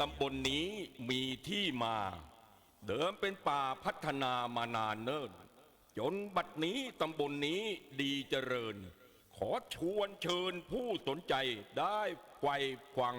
ตำบลนนี้มีที่มา เดิมเป็นป่าพัฒนามานานเนิ่น จนบัดนี้ตำบลนนี้ดีเจริญ ขอชวนเชิญผู้สนใจได้ไฟฟัง